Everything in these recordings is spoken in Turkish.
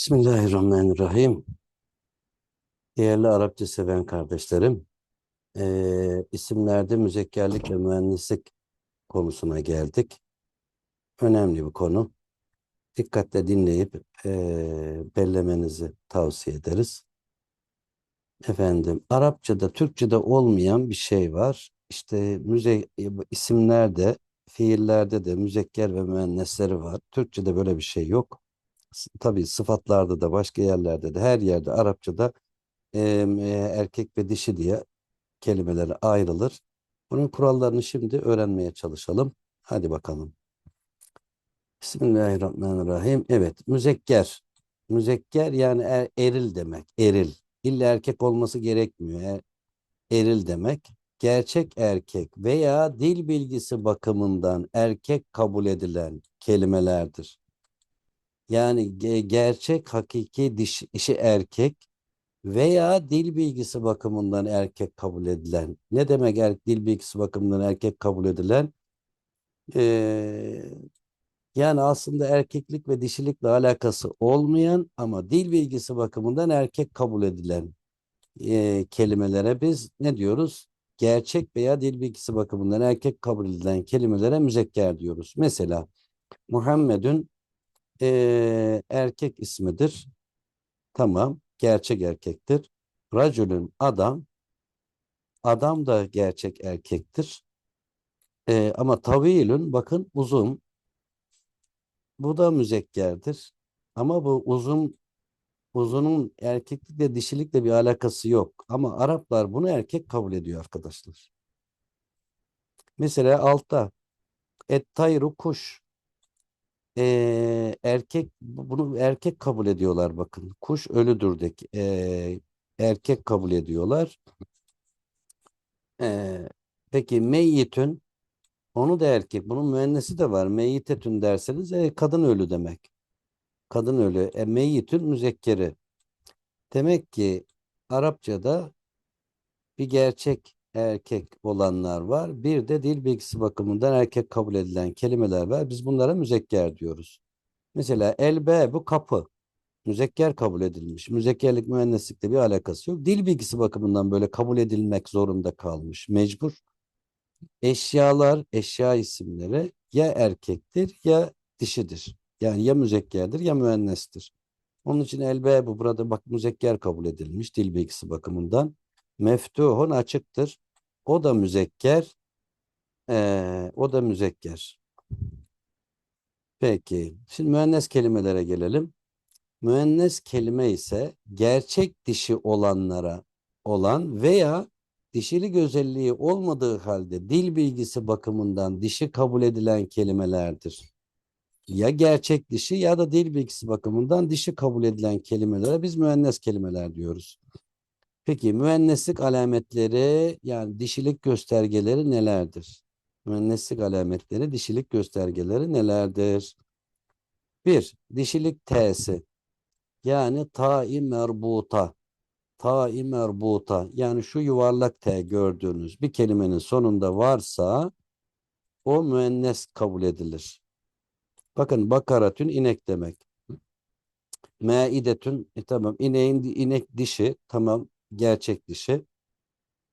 Bismillahirrahmanirrahim. Değerli Arapça seven kardeşlerim, eee, isimlerde müzekkerlik ve mühendislik konusuna geldik. Önemli bir konu. Dikkatle dinleyip eee, bellemenizi tavsiye ederiz. Efendim, Arapçada, Türkçede olmayan bir şey var. İşte müze isimlerde, fiillerde de müzekker ve müennesleri var. Türkçede böyle bir şey yok. Tabii sıfatlarda da başka yerlerde de her yerde Arapçada e, erkek ve dişi diye kelimeler ayrılır. Bunun kurallarını şimdi öğrenmeye çalışalım. Hadi bakalım. Bismillahirrahmanirrahim. Evet, müzekker. Müzekker yani er- eril demek. Eril. İlla erkek olması gerekmiyor. E- eril demek. Gerçek erkek veya dil bilgisi bakımından erkek kabul edilen kelimelerdir. Yani ge- gerçek hakiki diş, dişi erkek veya dil bilgisi bakımından erkek kabul edilen. Ne demek er, dil bilgisi bakımından erkek kabul edilen? Ee, yani aslında erkeklik ve dişilikle alakası olmayan ama dil bilgisi bakımından erkek kabul edilen e, kelimelere biz ne diyoruz? Gerçek veya dil bilgisi bakımından erkek kabul edilen kelimelere müzekker diyoruz. Mesela Muhammed'ün e, erkek ismidir. Tamam, gerçek erkektir. Racülün adam, adam da gerçek erkektir. E, ama tavilün bakın uzun. Bu da müzekkerdir. Ama bu uzun uzunun erkeklikle dişilikle bir alakası yok. Ama Araplar bunu erkek kabul ediyor arkadaşlar. Mesela altta et tayru kuş. E, erkek bu- bunu erkek kabul ediyorlar bakın. Kuş ölüdür de e, erkek kabul ediyorlar. E, peki meyyitün Onu da erkek. Bunun müennesi de var. Meyyitetün derseniz e, kadın ölü demek. Kadın ölü. E, meyyitün müzekkeri. Demek ki Arapçada bir gerçek erkek olanlar var. Bir de dil bilgisi bakımından erkek kabul edilen kelimeler var. Biz bunlara müzekker diyoruz. Mesela elbe bu kapı. Müzekker kabul edilmiş. Müzekkerlik müenneslikle bir alakası yok. Dil bilgisi bakımından böyle kabul edilmek zorunda kalmış. Mecbur. Eşyalar, eşya isimleri ya erkektir ya dişidir. Yani ya müzekkerdir ya müennestir. Onun için elbe bu burada bak müzekker kabul edilmiş dil bilgisi bakımından. Meftuhun açıktır. O da müzekker. eee, o da müzekker. Peki. Şimdi müennes kelimelere gelelim. Müennes kelime ise gerçek dişi olanlara olan veya dişilik özelliği olmadığı halde dil bilgisi bakımından dişi kabul edilen kelimelerdir. Ya gerçek dişi ya da dil bilgisi bakımından dişi kabul edilen kelimelere biz müennes kelimeler diyoruz. Peki müenneslik alametleri yani dişilik göstergeleri nelerdir? Müenneslik alametleri, dişilik göstergeleri nelerdir? Bir, dişilik t'si. Yani ta'i merbuta. Ta'i merbuta. Yani şu yuvarlak T gördüğünüz bir kelimenin sonunda varsa o müennes kabul edilir. Bakın bakaratün inek demek. Maidetün e, tamam ineğin inek dişi tamam gerçek dişi.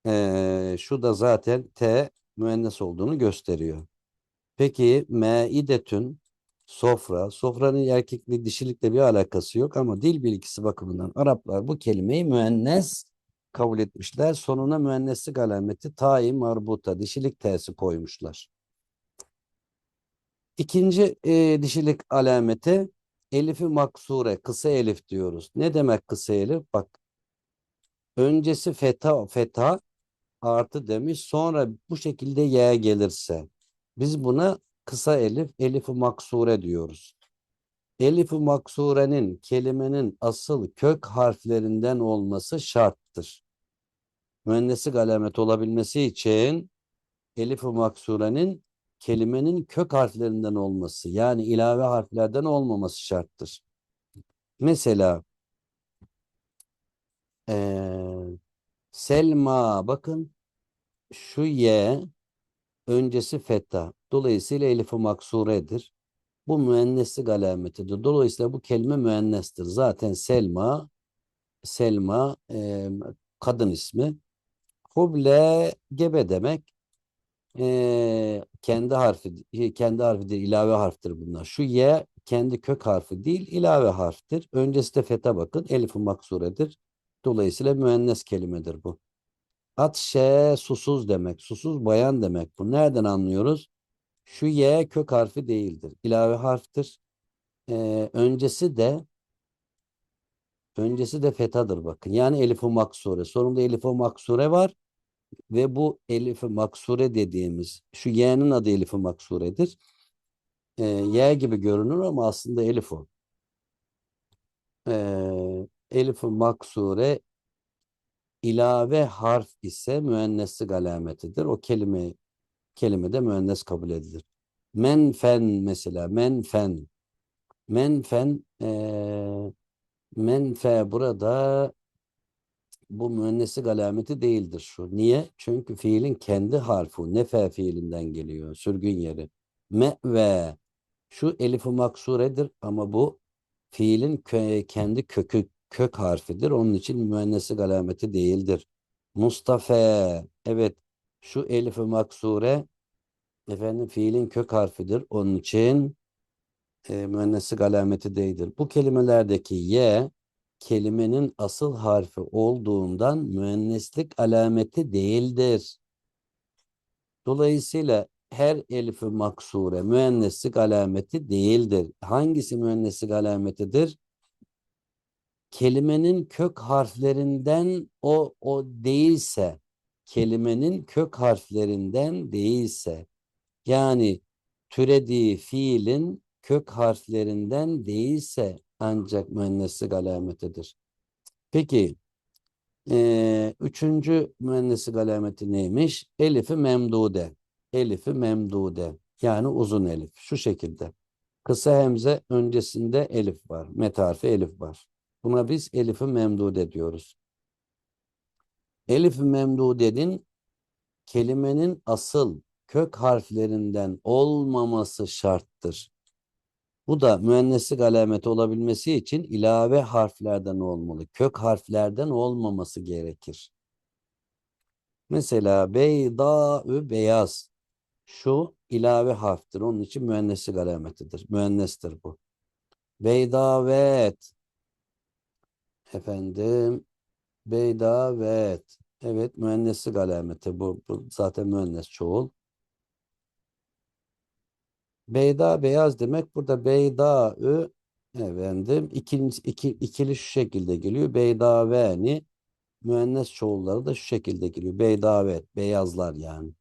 Ee, şu da zaten T müennes olduğunu gösteriyor. Peki maidetün sofra. Sofranın erkeklik dişilikle bir alakası yok ama dil bilgisi bakımından Araplar bu kelimeyi müennes kabul etmişler. Sonuna müenneslik alameti ta'i marbuta dişilik t'si koymuşlar. İkinci e, dişilik alameti elifi maksure kısa elif diyoruz. Ne demek kısa elif? Bak öncesi feta feta artı demiş sonra bu şekilde y'ye gelirse biz buna kısa elif elifi maksure diyoruz. Elif-i maksurenin kelimenin asıl kök harflerinden olması şarttır. Müenneslik alamet olabilmesi için elif-i maksurenin kelimenin kök harflerinden olması yani ilave harflerden olmaması şarttır. Mesela eee, Selma bakın şu Y öncesi feta. Dolayısıyla elif-i maksuredir. Bu müenneslik alametidir. Dolayısıyla bu kelime müennestir. Zaten Selma Selma e, kadın ismi. Huble gebe demek. E, kendi harfi kendi harfidir, ilave harftir bunlar. Şu ye kendi kök harfi değil, ilave harftir. Öncesi de fete bakın. Elif-i maksuredir. Dolayısıyla müennes kelimedir bu. Atşe susuz demek. Susuz bayan demek. Bu nereden anlıyoruz? Şu ye kök harfi değildir. İlave harftir. Ee, öncesi de öncesi de fetadır bakın. Yani elif-i maksure. Sonunda elif-i maksure var ve bu elif-i maksure dediğimiz şu y'nin adı elif-i maksuredir. Ee, y gibi görünür ama aslında elif o. Ee, elif-i maksure ilave harf ise müenneslik alametidir. O kelime kelime de müennes kabul edilir. Menfen mesela menfen menfen e, menfe burada bu müenneslik alameti değildir şu. Niye? Çünkü fiilin kendi harfi nefe fiilinden geliyor. Sürgün yeri. Me ve şu elif-i maksuredir ama bu fiilin kendi kökü kök harfidir. Onun için müenneslik alameti değildir. Mustafa evet şu elif-i maksure efendim fiilin kök harfidir. Onun için e, müenneslik alameti değildir. Bu kelimelerdeki ye kelimenin asıl harfi olduğundan müenneslik alameti değildir. Dolayısıyla her elifi maksure müenneslik alameti değildir. Hangisi müenneslik alametidir? Kelimenin kök harflerinden o o değilse, kelimenin kök harflerinden değilse, yani türediği fiilin kök harflerinden değilse ancak müenneslik alametidir. Peki e, üçüncü müenneslik alameti neymiş? Elifi memdude. Elifi memdude. Yani uzun elif. Şu şekilde. Kısa hemze öncesinde elif var. Met harfi elif var. Buna biz elifi memdude diyoruz. Elif-i memdudenin kelimenin asıl kök harflerinden olmaması şarttır. Bu da müenneslik alameti olabilmesi için ilave harflerden olmalı. Kök harflerden olmaması gerekir. Mesela beyda beyaz. Şu ilave harftir. Onun için müenneslik alametidir. Müennestir bu. Beydavet. Efendim. Beydavet. Evet müenneslik alameti bu. bu zaten müennes çoğul. Beyda beyaz demek. Burada beyda ü efendim ikinci, iki, ikili şu şekilde geliyor. Beyda veni müennes çoğulları da şu şekilde geliyor. Beydavet beyazlar yani.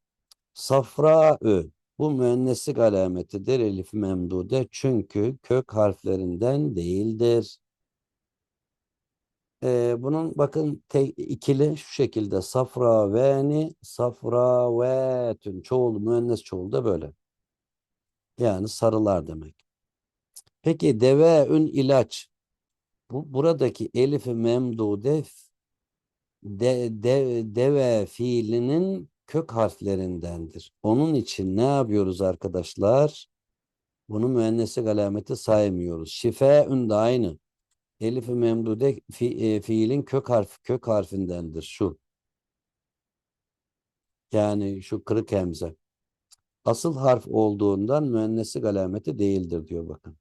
Safra ü bu müenneslik alametidir elif memdude çünkü kök harflerinden değildir. Ee, bunun bakın te, ikili şu şekilde safra veni safra vetün çoğulu müennes çoğulu da böyle. Yani sarılar demek. Peki deveün ilaç. Bu buradaki elifi memdude de, de, deve fiilinin kök harflerindendir. Onun için ne yapıyoruz arkadaşlar? Bunu müenneslik alameti saymıyoruz. Şifeün de aynı. Elif-i memdude fi, e, fiilin kök harfi kök harfindendir şu. Yani şu kırık hemze asıl harf olduğundan müenneslik alameti değildir diyor bakın.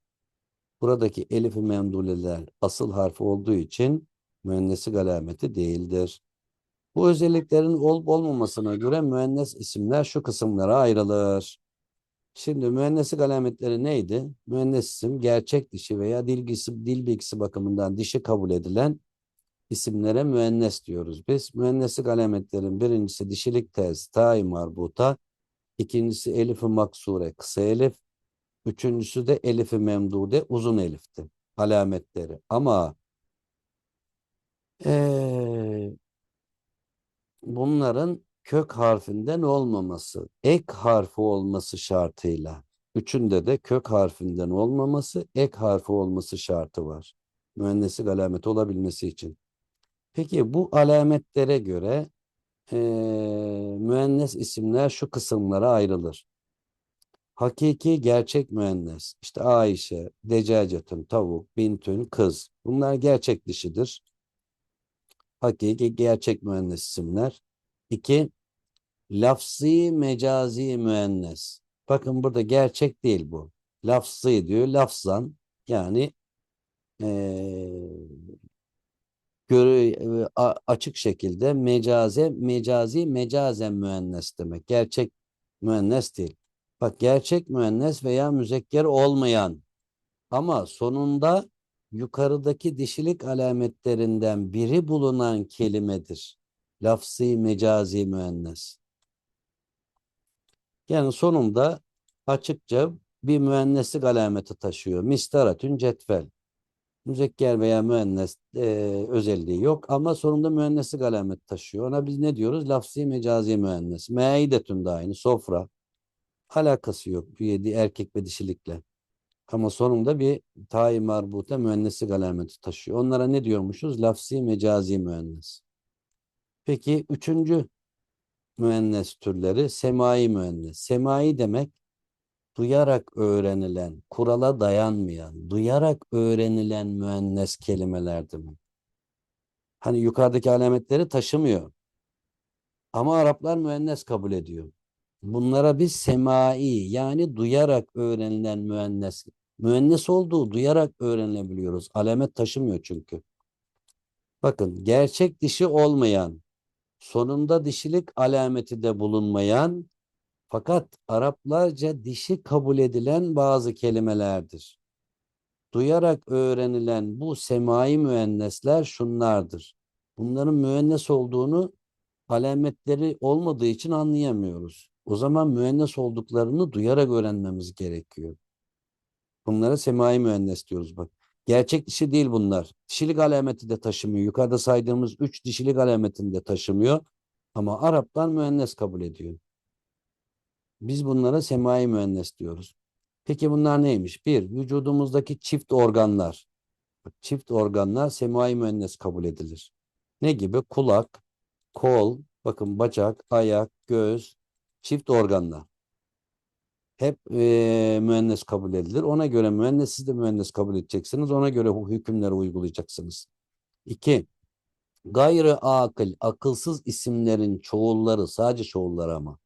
Buradaki elif-i memduleler asıl harf olduğu için müenneslik alameti değildir. Bu özelliklerin olup olmamasına göre müennes isimler şu kısımlara ayrılır. Şimdi müenneslik alametleri neydi? Müennes isim gerçek dişi veya dil bilgisi, dil bilgisi bakımından dişi kabul edilen isimlere müennes diyoruz biz. Müenneslik alametlerin birincisi dişilik tez, ta'i marbuta, İkincisi elif-i maksure kısa elif. Üçüncüsü de elif-i memdude uzun elifti. Alametleri. Ama ee, bunların kök harfinden olmaması, ek harfi olması şartıyla. Üçünde de kök harfinden olmaması, ek harfi olması şartı var. Mühendislik alameti olabilmesi için. Peki bu alametlere göre e, müennes isimler şu kısımlara ayrılır. Hakiki gerçek müennes. İşte Ayşe, Decacetün, tavuk, bintün, kız. Bunlar gerçek dişidir. Hakiki gerçek müennes isimler. İki, lafzi mecazi müennes. Bakın burada gerçek değil bu. Lafzi diyor. Lafzan yani eee göre, açık şekilde mecaze, mecazi, mecazen müennes demek. Gerçek müennes değil. Bak gerçek müennes veya müzekker olmayan ama sonunda yukarıdaki dişilik alametlerinden biri bulunan kelimedir. Lafzi, mecazi müennes. Yani sonunda açıkça bir müenneslik alameti taşıyor. Mistaratün cetvel. Müzekker veya müennes e, özelliği yok ama sonunda müenneslik alamet taşıyor. Ona biz ne diyoruz? Lafzi mecazi müennes. Meidetün de aynı. Sofra. Alakası yok. Yedi erkek ve dişilikle. Ama sonunda bir tayi marbuta müenneslik alameti taşıyor. Onlara ne diyormuşuz? Lafzi mecazi müennes. Peki üçüncü müennes türleri semai müennes. Semai demek duyarak öğrenilen, kurala dayanmayan, duyarak öğrenilen müennes kelimeler demek. Hani yukarıdaki alametleri taşımıyor. Ama Araplar müennes kabul ediyor. Bunlara biz semai yani duyarak öğrenilen müennes. Müennes olduğu duyarak öğrenilebiliyoruz. Alamet taşımıyor çünkü. Bakın gerçek dişi olmayan, sonunda dişilik alameti de bulunmayan fakat Araplarca dişi kabul edilen bazı kelimelerdir. Duyarak öğrenilen bu semai müennesler şunlardır. Bunların müennes olduğunu alametleri olmadığı için anlayamıyoruz. O zaman müennes olduklarını duyarak öğrenmemiz gerekiyor. Bunlara semai müennes diyoruz bak. Gerçek dişi değil bunlar. Dişilik alameti de taşımıyor. Yukarıda saydığımız üç dişilik alametini de taşımıyor. Ama Araplar müennes kabul ediyor. Biz bunlara semai müennes diyoruz. Peki bunlar neymiş? Bir, vücudumuzdaki çift organlar. Çift organlar semai müennes kabul edilir. Ne gibi? Kulak, kol, bakın bacak, ayak, göz, çift organlar. Hep eee müennes kabul edilir. Ona göre müennes siz de müennes kabul edeceksiniz. Ona göre hükümleri uygulayacaksınız. İki, gayrı akıl, akılsız isimlerin çoğulları, sadece çoğulları ama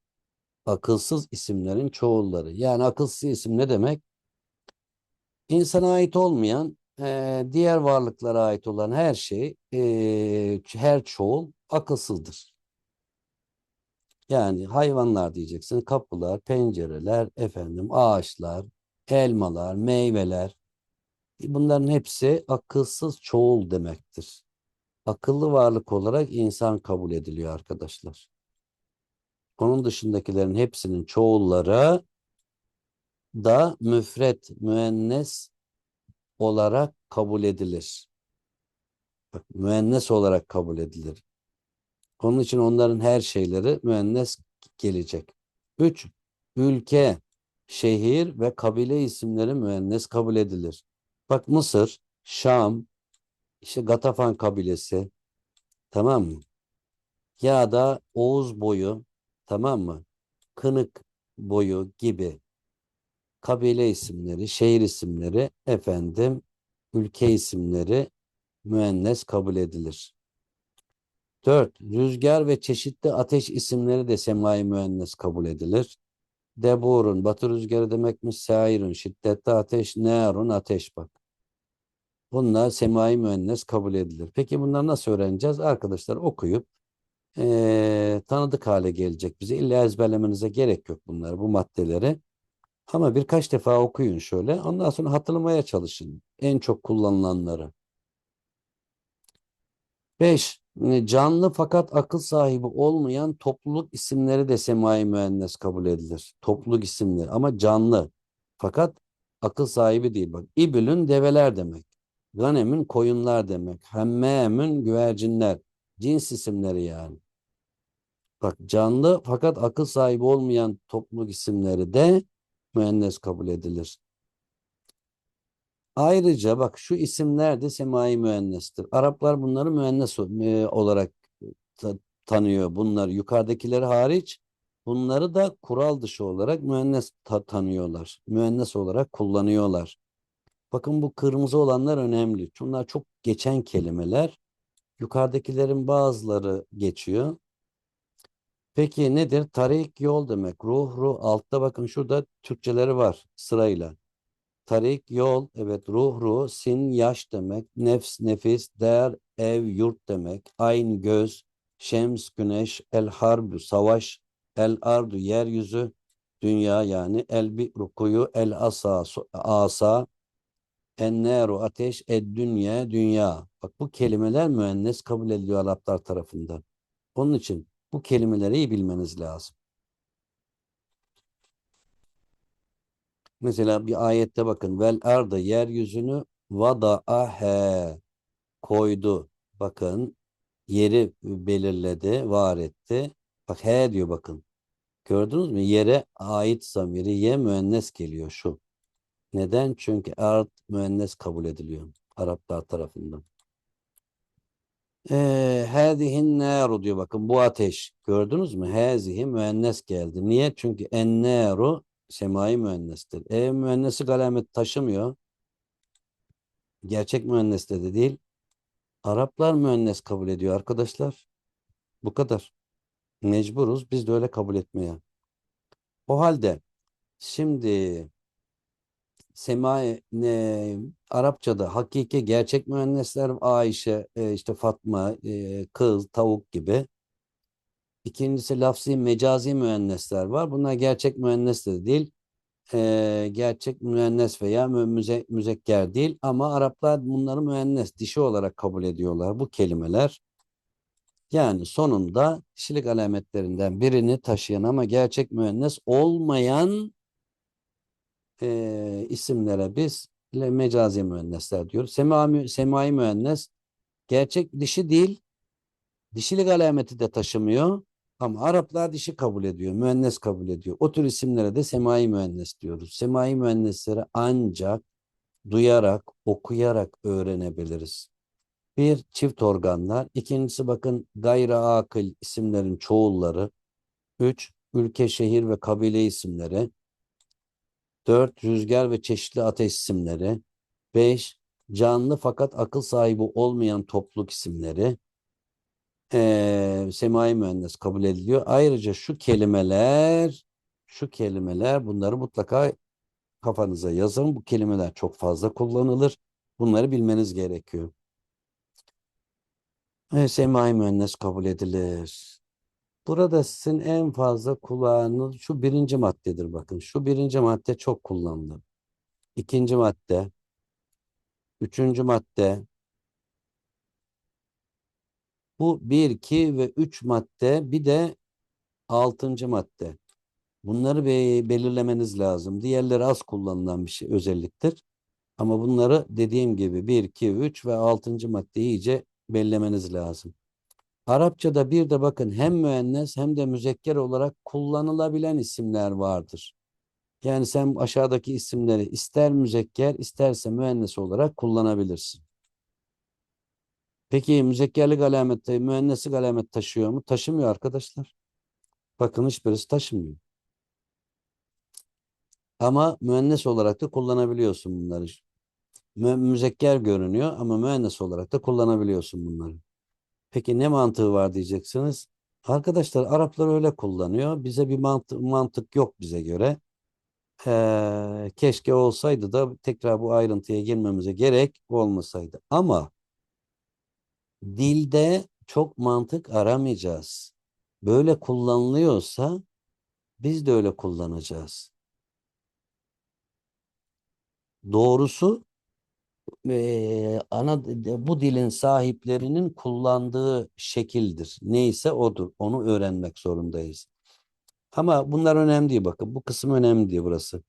akılsız isimlerin çoğulları. Yani akılsız isim ne demek? İnsana ait olmayan, eee, diğer varlıklara ait olan her şey, eee, her çoğul akılsızdır. Yani hayvanlar diyeceksin, kapılar, pencereler, efendim ağaçlar, elmalar, meyveler. Bunların hepsi akılsız çoğul demektir. Akıllı varlık olarak insan kabul ediliyor arkadaşlar. Onun dışındakilerin hepsinin çoğulları da müfret, müennes olarak kabul edilir. Bak, müennes olarak kabul edilir. Onun için onların her şeyleri müennes gelecek. Üç, ülke, şehir ve kabile isimleri müennes kabul edilir. Bak Mısır, Şam, işte Gatafan kabilesi, tamam mı? Ya da Oğuz boyu, tamam mı? Kınık boyu gibi kabile isimleri, şehir isimleri, efendim, ülke isimleri müennes kabul edilir. Dört, rüzgar ve çeşitli ateş isimleri de semai müennes kabul edilir. Deburun, batı rüzgarı demekmiş, sairun, şiddetli ateş, nearun, ateş bak. Bunlar semai müennes kabul edilir. Peki bunları nasıl öğreneceğiz? Arkadaşlar okuyup eee, tanıdık hale gelecek bize. İlla ezberlemenize gerek yok bunları, bu maddeleri. Ama birkaç defa okuyun şöyle. Ondan sonra hatırlamaya çalışın. En çok kullanılanları. 5. Canlı fakat akıl sahibi olmayan topluluk isimleri de semai müennes kabul edilir. Topluluk isimleri ama canlı. Fakat akıl sahibi değil. Bak İbülün develer demek. Ganemün koyunlar demek. Hemmemün güvercinler. Cins isimleri yani. Bak canlı fakat akıl sahibi olmayan topluluk isimleri de müennes kabul edilir. Ayrıca bak şu isimler de semai müennestir. Araplar bunları müennes e, olarak ta- tanıyor. Bunlar yukarıdakileri hariç bunları da kural dışı olarak müennes ta- tanıyorlar. Müennes olarak kullanıyorlar. Bakın bu kırmızı olanlar önemli. Bunlar çok geçen kelimeler. Yukarıdakilerin bazıları geçiyor. Peki nedir? Tarik yol demek. Ruh, ruh. Altta bakın şurada Türkçeleri var sırayla. Tarik, yol, evet ruh, ruh. Sin, yaş demek. Nefs, nefis. Der, ev, yurt demek. Ayn, göz. Şems, güneş. El harbu, savaş. El ardu, yeryüzü. Dünya yani. El bi'ru, kuyu. El asa, asa. Enneru, ateş. Ed, dünya, dünya. Bak bu kelimeler müennes kabul ediliyor Araplar tarafından. Onun için bu kelimeleri iyi bilmeniz lazım. Mesela bir ayette bakın. Vel arda yeryüzünü vada'ahe koydu. Bakın yeri belirledi, var etti. Bak he diyor bakın. Gördünüz mü? Yere ait zamiri ye müennes geliyor şu. Neden? Çünkü ard müennes kabul ediliyor Araplar tarafından. Hâzihin nâru diyor bakın bu ateş. Gördünüz mü? Hâzihi müennes geldi. Niye? Çünkü ennâru semai müennestir. E müennesi alamet taşımıyor. Gerçek müenneste de değil. Araplar müennes kabul ediyor arkadaşlar. Bu kadar. Mecburuz biz de öyle kabul etmeye. O halde şimdi semai ne, Arapçada hakiki gerçek müennesler Ayşe, e, işte Fatma, e, kız, tavuk gibi. İkincisi lafzi mecazi müennesler var. Bunlar gerçek müennes de değil. Ee, gerçek müennes veya mü- müze, müzekker değil. Ama Araplar bunları müennes, dişi olarak kabul ediyorlar bu kelimeler. Yani sonunda kişilik alametlerinden birini taşıyan ama gerçek müennes olmayan e, isimlere biz mecazi müennesler diyoruz. Semai, semai müennes gerçek dişi değil, dişilik alameti de taşımıyor. Ama Araplar dişi kabul ediyor, müennes kabul ediyor. O tür isimlere de semai müennes diyoruz. Semai müennesleri ancak duyarak, okuyarak öğrenebiliriz. Bir, çift organlar. İkincisi bakın gayri akıl isimlerin çoğulları. Üç, ülke, şehir ve kabile isimleri. Dört, rüzgar ve çeşitli ateş isimleri. Beş, canlı fakat akıl sahibi olmayan topluluk isimleri eee semai müennes kabul ediliyor. Ayrıca şu kelimeler, şu kelimeler bunları mutlaka kafanıza yazın. Bu kelimeler çok fazla kullanılır. Bunları bilmeniz gerekiyor. E, semai müennes kabul edilir. Burada sizin en fazla kulağınız şu birinci maddedir bakın. Şu birinci madde çok kullanılır. İkinci madde, üçüncü madde, bu bir, iki ve üç madde bir de altıncı madde. Bunları be- belirlemeniz lazım. Diğerleri az kullanılan bir şey özelliktir. Ama bunları dediğim gibi 1, 2, 3 ve 6. maddeyi iyice belirlemeniz lazım. Arapçada bir de bakın hem müennes hem de müzekker olarak kullanılabilen isimler vardır. Yani sen aşağıdaki isimleri ister müzekker isterse müennes olarak kullanabilirsin. Peki müzekkerlik alameti, müenneslik alamet taşıyor mu? Taşımıyor arkadaşlar. Bakın hiçbirisi taşımıyor. Ama müennes olarak da kullanabiliyorsun bunları. Mü müzekker görünüyor ama müennes olarak da kullanabiliyorsun bunları. Peki ne mantığı var diyeceksiniz. Arkadaşlar Araplar öyle kullanıyor. Bize bir mantık, mantık yok bize göre. Ee, keşke olsaydı da tekrar bu ayrıntıya girmemize gerek olmasaydı. Ama dilde çok mantık aramayacağız. Böyle kullanılıyorsa biz de öyle kullanacağız. Doğrusu eee, ana bu dilin sahiplerinin kullandığı şekildir. Neyse odur. Onu öğrenmek zorundayız. Ama bunlar önemli değil bakın. Bu kısım önemli değil burası.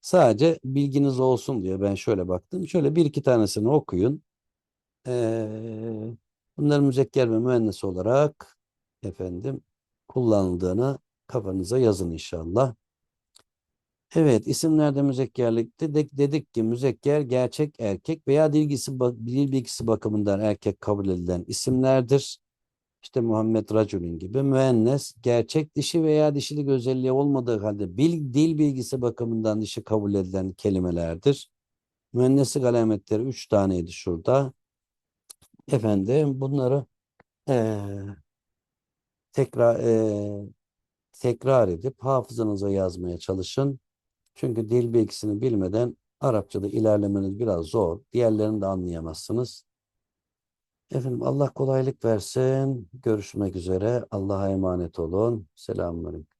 Sadece bilginiz olsun diye ben şöyle baktım. Şöyle bir iki tanesini okuyun. Eee bunların müzekker ve müennes olarak efendim kullanıldığını kafanıza yazın inşallah. Evet, isimlerde müzekkerlikte de, dedik ki müzekker gerçek erkek veya dil bilgisi, dil bilgisi bakımından erkek kabul edilen isimlerdir. işte Muhammed Raculun gibi müennes gerçek dişi veya dişilik özelliği olmadığı halde bil, dil bilgisi bakımından dişi kabul edilen kelimelerdir. Müenneslik alametleri üç taneydi şurada. Efendim bunları eee, tekrar eee, tekrar edip hafızanıza yazmaya çalışın. Çünkü dil bilgisini bilmeden Arapçada ilerlemeniz biraz zor. Diğerlerini de anlayamazsınız. Efendim Allah kolaylık versin. Görüşmek üzere. Allah'a emanet olun. Selamünaleyküm.